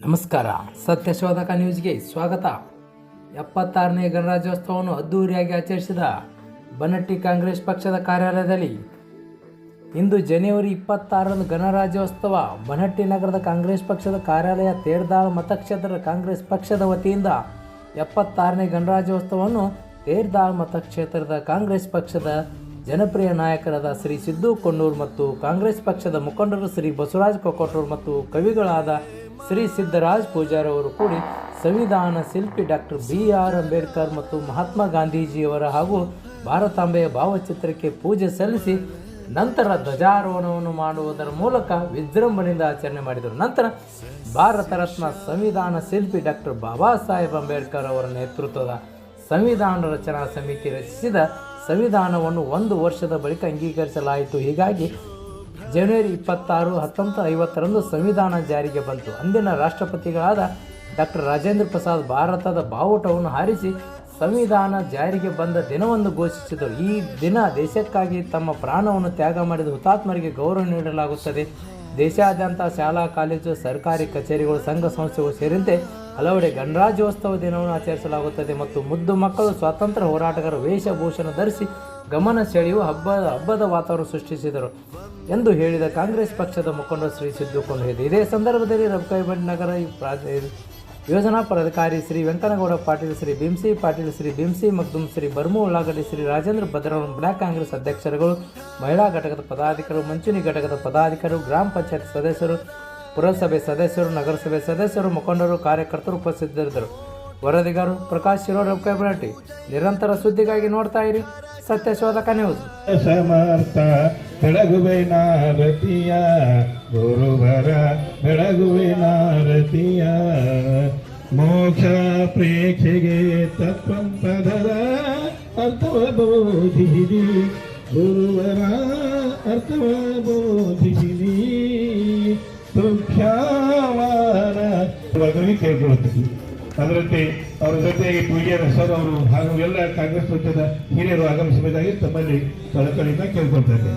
ನಮಸ್ಕಾರ. ಸತ್ಯಶೋಧಕ ನ್ಯೂಸ್ಗೆ ಸ್ವಾಗತ. ಎಪ್ಪತ್ತಾರನೇ ಗಣರಾಜ್ಯೋತ್ಸವವನ್ನು ಅದ್ದೂರಿಯಾಗಿ ಆಚರಿಸಿದ ಬನಟ್ಟಿ ಕಾಂಗ್ರೆಸ್ ಪಕ್ಷದ ಕಾರ್ಯಾಲಯದಲ್ಲಿ ಇಂದು ಜನವರಿ ಇಪ್ಪತ್ತಾರರಂದು ಗಣರಾಜ್ಯೋತ್ಸವ ಬನಟ್ಟಿ ನಗರದ ಕಾಂಗ್ರೆಸ್ ಪಕ್ಷದ ಕಾರ್ಯಾಲಯ ತೇರ್ದಾಳ ಮತಕ್ಷೇತ್ರದ ಕಾಂಗ್ರೆಸ್ ಪಕ್ಷದ ವತಿಯಿಂದ ಎಪ್ಪತ್ತಾರನೇ ಗಣರಾಜ್ಯೋತ್ಸವವನ್ನು ತೇರ್ದಾಳ್ ಮತಕ್ಷೇತ್ರದ ಕಾಂಗ್ರೆಸ್ ಪಕ್ಷದ ಜನಪ್ರಿಯ ನಾಯಕರಾದ ಶ್ರೀ ಸಿದ್ದು ಕೊಣ್ಣೂರ್ ಮತ್ತು ಕಾಂಗ್ರೆಸ್ ಪಕ್ಷದ ಮುಖಂಡರು ಶ್ರೀ ಬಸವರಾಜ್ ಕೊಕೋಟೂರು ಮತ್ತು ಕವಿಗಳಾದ ಶ್ರೀ ಸಿದ್ದರಾಜ್ ಪೂಜಾರವರು ಕೂಡಿ ಸಂವಿಧಾನ ಶಿಲ್ಪಿ ಡಾಕ್ಟರ್ ಬಿ ಆರ್ ಅಂಬೇಡ್ಕರ್ ಮತ್ತು ಮಹಾತ್ಮ ಗಾಂಧೀಜಿಯವರ ಹಾಗೂ ಭಾರತಾಂಬೆಯ ಭಾವಚಿತ್ರಕ್ಕೆ ಪೂಜೆ ಸಲ್ಲಿಸಿ ನಂತರ ಧ್ವಜಾರೋಹಣವನ್ನು ಮಾಡುವುದರ ಮೂಲಕ ವಿಜೃಂಭಣೆಯಿಂದ ಆಚರಣೆ ಮಾಡಿದರು. ನಂತರ ಭಾರತ ರತ್ನ ಸಂವಿಧಾನ ಶಿಲ್ಪಿ ಡಾಕ್ಟರ್ ಬಾಬಾ ಸಾಹೇಬ್ ಅಂಬೇಡ್ಕರ್ ಅವರ ನೇತೃತ್ವದ ಸಂವಿಧಾನ ರಚನಾ ಸಮಿತಿ ರಚಿಸಿದ ಸಂವಿಧಾನವನ್ನು ಒಂದು ವರ್ಷದ ಬಳಿಕ ಅಂಗೀಕರಿಸಲಾಯಿತು. ಹೀಗಾಗಿ ಜನವರಿ ಇಪ್ಪತ್ತಾರು, ಹತ್ತೊಂಬತ್ತು ಐವತ್ತರಂದು ಸಂವಿಧಾನ ಜಾರಿಗೆ ಬಂತು. ಅಂದಿನ ರಾಷ್ಟ್ರಪತಿಗಳಾದ ಡಾಕ್ಟರ್ ರಾಜೇಂದ್ರ ಪ್ರಸಾದ್ ಭಾರತದ ಬಾವುಟವನ್ನು ಹಾರಿಸಿ ಸಂವಿಧಾನ ಜಾರಿಗೆ ಬಂದ ದಿನವನ್ನು ಘೋಷಿಸಿದರು. ಈ ದಿನ ದೇಶಕ್ಕಾಗಿ ತಮ್ಮ ಪ್ರಾಣವನ್ನು ತ್ಯಾಗ ಮಾಡಿದ ಹುತಾತ್ಮರಿಗೆ ಗೌರವ ನೀಡಲಾಗುತ್ತದೆ. ದೇಶಾದ್ಯಂತ ಶಾಲಾ, ಕಾಲೇಜು, ಸರ್ಕಾರಿ ಕಚೇರಿಗಳು, ಸಂಘ ಸಂಸ್ಥೆಗಳು ಸೇರಿದಂತೆ ಹಲವೆಡೆ ಗಣರಾಜ್ಯೋತ್ಸವ ದಿನವನ್ನು ಆಚರಿಸಲಾಗುತ್ತದೆ ಮತ್ತು ಮುದ್ದು ಮಕ್ಕಳು ಸ್ವಾತಂತ್ರ್ಯ ಹೋರಾಟಗಾರ ವೇಷಭೂಷಣ ಧರಿಸಿ ಗಮನ ಸೆಳೆಯುವ ಹಬ್ಬದ ಹಬ್ಬದ ವಾತಾವರಣ ಸೃಷ್ಟಿಸಿದರು ಎಂದು ಹೇಳಿದ ಕಾಂಗ್ರೆಸ್ ಪಕ್ಷದ ಮುಖಂಡ ಶ್ರೀ ಸಿದ್ದು ಕೊಂಡೊಯ್ದು ಇದೇ ಸಂದರ್ಭದಲ್ಲಿ ರಬಕೈಬಂಡ್ ನಗರ ಯೋಜನಾ ಪದಾಧಿಕಾರಿ ಶ್ರೀ ವೆಂಕನಗೌಡ ಪಾಟೀಲ್, ಶ್ರೀ ಭೀಮ್ಸಿ ಪಾಟೀಲ್, ಶ್ರೀ ಭೀಮ್ಸಿ ಮಗ್ದುಮ್ ಶ್ರೀ ಬರ್ಮು ಉಳ್ಳಾಗಡ್ಡಿ, ಶ್ರೀ ರಾಜೇಂದ್ರ ಭದ್ರವನ್ ಬ್ಲಾಕ್ ಕಾಂಗ್ರೆಸ್ ಅಧ್ಯಕ್ಷರುಗಳು, ಮಹಿಳಾ ಘಟಕದ ಪದಾಧಿಕಾರಿಗಳು ಮಂಚುನಿ ಘಟಕದ ಪದಾಧಿಕಾರಿಗಳು, ಗ್ರಾಮ ಪಂಚಾಯತ್ ಸದಸ್ಯರು, ಪುರಸಭೆ ಸದಸ್ಯರು, ನಗರಸಭೆ ಸದಸ್ಯರು, ಮುಖಂಡರು, ಕಾರ್ಯಕರ್ತರು ಉಪಸ್ಥಿತರಿದ್ದರು. ವರದಿಗಾರರು ಪ್ರಕಾಶ್ ಶಿರೋ ಕೈಬರಟ್ಟಿ ನಿರಂತರ ಸುದ್ದಿಗಾಗಿ ನೋಡ್ತಾ ಇರಿ. ಸತ್ಯಶೋಧಕ ನ್ಯೂಸ್ ಸಮರ್ಥ ಬೆಳಗುವೆ ನಾರತಿಯ ಗುರುವರ ಬೆಳಗುವೆ ನಾರತಿಯ. ಮೋಕ್ಷ ಪ್ರೇಕ್ಷೆಗೆ ತತ್ವಂಪದರ ಅರ್ಥವ ಬೋಧಿಸಿದಿ ಗುರುವರ ಅರ್ಥವ ಬೋಧಿಸಿದಿ ತುಖ್ಯಾವಾರ ಕೇಳ್ಕೊಳ್ತೀನಿ. ಅದರಂತೆ ಅವರ ಜೊತೆಯಾಗಿ ಪೂಜಾರ ಸರ್ ಅವರು ಹಾಗೂ ಎಲ್ಲ ಕಾಂಗ್ರೆಸ್ ಪಕ್ಷದ ಹಿರಿಯರು ಆಗಮಿಸಬೇಕಾಗಿ ತಮ್ಮಲ್ಲಿ ಕಳಕಳಿಯಿಂದ ಕೇಳ್ಕೊಳ್ತಾ ಇದ್ದೇನೆ.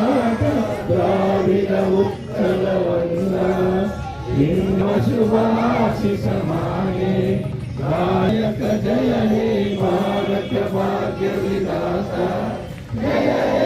శుభాశిషమానే గాయక జయ హే భారత భాగ్య విదాత జయ